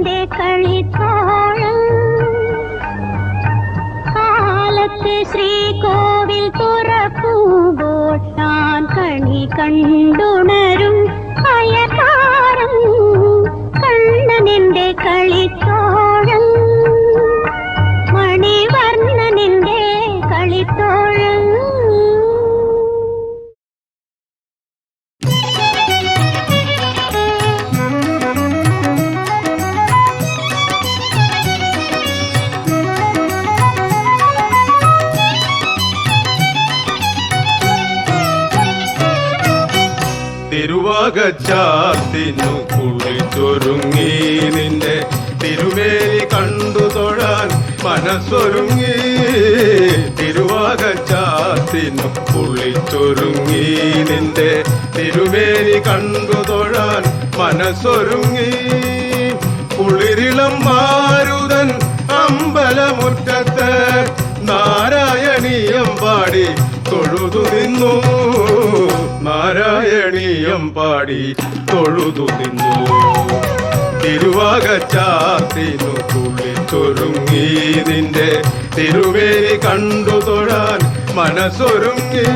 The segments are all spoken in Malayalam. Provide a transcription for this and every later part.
கொண்டே கழித்தாள் காலத்து ஸ்ரீ கோவில் புறப்பூவோட்டான் கணி கண்டு. തിരുവാകച്ചാത്തിനു കുളിച്ചൊരുങ്ങി നിന്റെ തിരുവേലി കണ്ടു തൊഴാൻ മനസ്സൊരുങ്ങി. തിരുവാകച്ചാത്തിനു കുളിച്ചൊരുങ്ങി നിന്റെ തിരുവേലി കണ്ടു തൊഴാൻ മനസ്സൊരുങ്ങി. കുളിരിളം മാരുതൻ അമ്പലമുറ്റത്ത് നാരായണീയം പാടി തൊഴുതു നിന്നു. നാരായണീയം പാടി തൊഴുതു നിന്നു. തിരുവാകച്ചാത്തിനു കുളിച്ചൊരുങ്ങി നിന്റെ തിരുവേരി കണ്ടു തൊഴാൻ മനസ്സൊരുങ്ങി.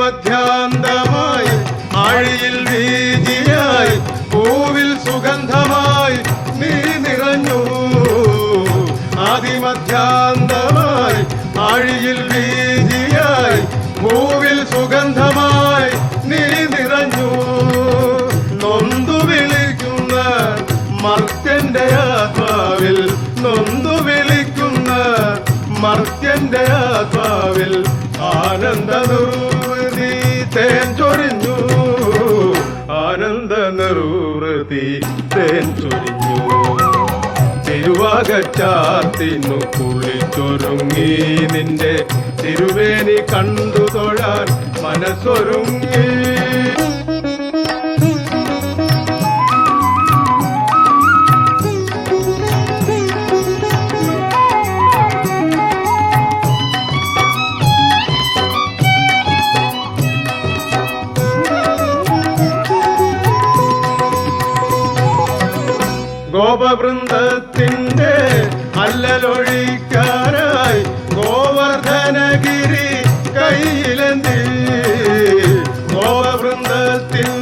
ആദിമധ്യാന്തമായി ആഴിയിൽ വീതിയായി പൂവിൽ സുഗന്ധമായി നീ നിറഞ്ഞു. ആദിമധ്യാന്തമായി ആഴിയിൽ വീതിയായി പൂവിൽ സുഗന്ധമായി നീ നിറഞ്ഞു. നൊന്തു വിളിക്കുന്ന മർത്യന്റെ ആത്മാവിൽ നൊന്തു വിളിക്കുന്ന മർത്യന്റെ ആത്മാവിൽ ആനന്ദ തേൻ ചൊരിഞ്ഞു. തിരുവാകച്ചാത്തിനു കുളിച്ചൊരുങ്ങി നിന്റെ തിരുവേനി കണ്ടു തൊഴാൻ മനസ്സൊരുങ്ങി.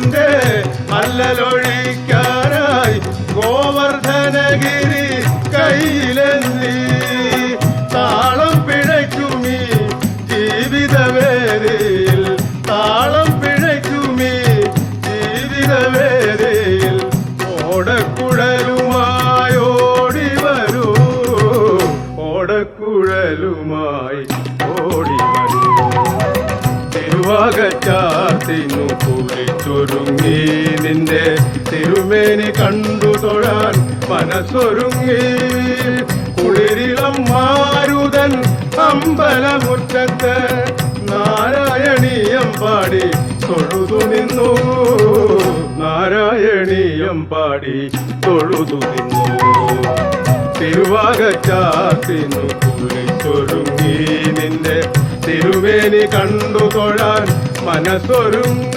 ఉంటే మల్లలోడి നിന്റെ തിരുമേനി കണ്ടു തൊഴാൻ മനസ്സൊരുങ്ങി. കുളിരിളം മാരുതൻ അമ്പലമുറ്റത്ത് നാരായണീയം പാടി തൊഴുതു നിന്നു. നാരായണീയം പാടി തൊഴുതു നിന്നു. തിരുവാകച്ചാത്തിനു കുളിച്ചൊരുങ്ങി. നിന്റെ തിരുവേനി കണ്ടു തൊഴാൻ മനസ്സൊരുങ്ങി.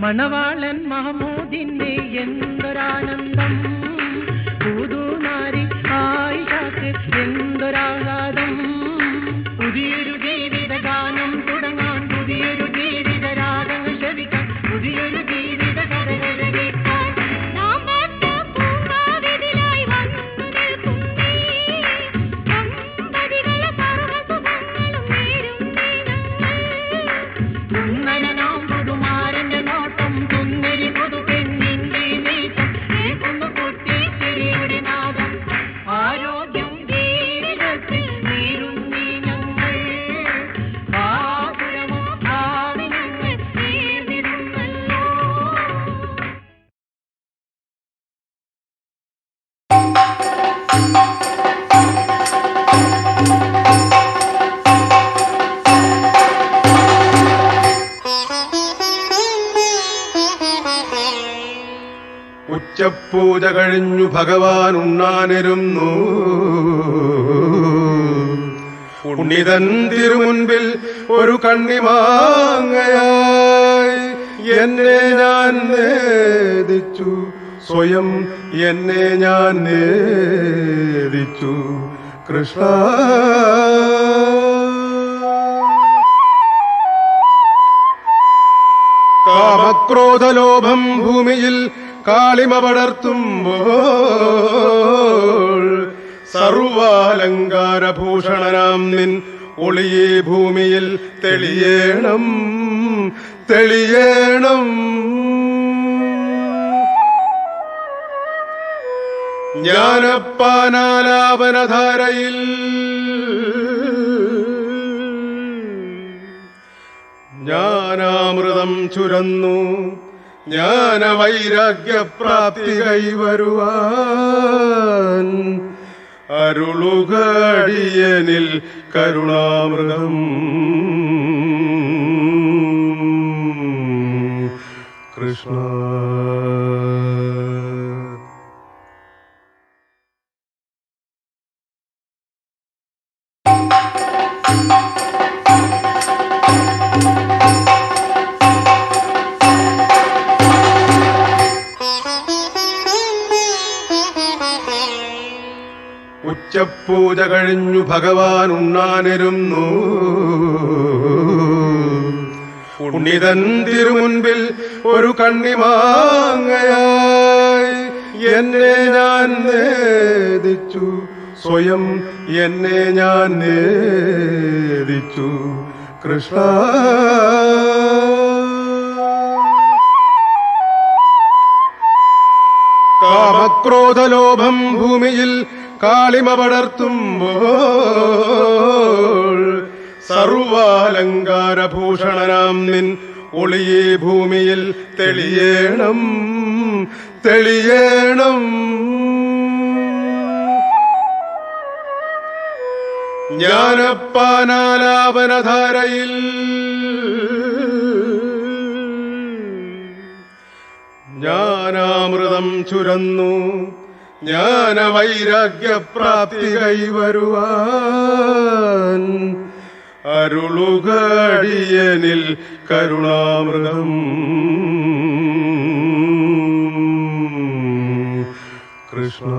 മണവാളൻ മഹമൂദിന്റെ എന്തൊരാനന്ദം? ഉച്ചപ്പൂജ കഴിഞ്ഞു ഭഗവാൻ ഉണ്ണാനിരുന്നു. പുണ്ണിതൻ തിരുമുൻപിൽ ഒരു കണ്ണിമാങ്ങയായി എന്നെ ഞാൻ നേദിച്ചു. സ്വയം എന്നെ ഞാൻ നേദിച്ചു. കൃഷ്ണ. കാമക്രോധലോഭം ഭൂമിയിൽ കാളിമ പടർത്തുമ്പോൾ സർവാലങ്കാരഭൂഷണനാം നിൻ ഒളിയേ ഭൂമിയിൽ തെളിയേണം തെളിയേണം. ജ്ഞാനപ്പാനാലാപനധാരയിൽ ജ്ഞാനാമൃതം ചുരന്നു ജ്ഞാനവൈരാഗ്യപ്രാപ്തി കൈവരുവാൻ. അരുളുകടിയനിൽ കരുണാമൃതം. കൃഷ്ണ ഉച്ചപ്പൂജ കഴിഞ്ഞു ഭഗവാൻ ഉണ്ണാനിരുന്നു. പുണ്ണിതൻ തിരുമുൻപിൽ ഒരു കണ്ണിമാങ്ങയായി എന്നെ ഞാൻ നേദിച്ചു. സ്വയം എന്നെ ഞാൻ നേദിച്ചു. കൃഷ്ണ. കാമക്രോധലോഭം ഭൂമിയിൽ കാളിമ പടർത്തുമ്പോൾ സർവാലങ്കാരഭൂഷണനാം നിൻ ഒളിയേ ഭൂമിയിൽ തെളിയേണം തെളിയേണം. ജ്ഞാനപ്പാനാലാപനധാരയിൽ ജ്ഞാനാമൃതം ചുരന്നു ജ്ഞാന വൈരാഗ്യപ്രാപ്തി കൈവരുവാൻ അരുളുകടിയനിൽ കരുണാമൃതം. കൃഷ്ണ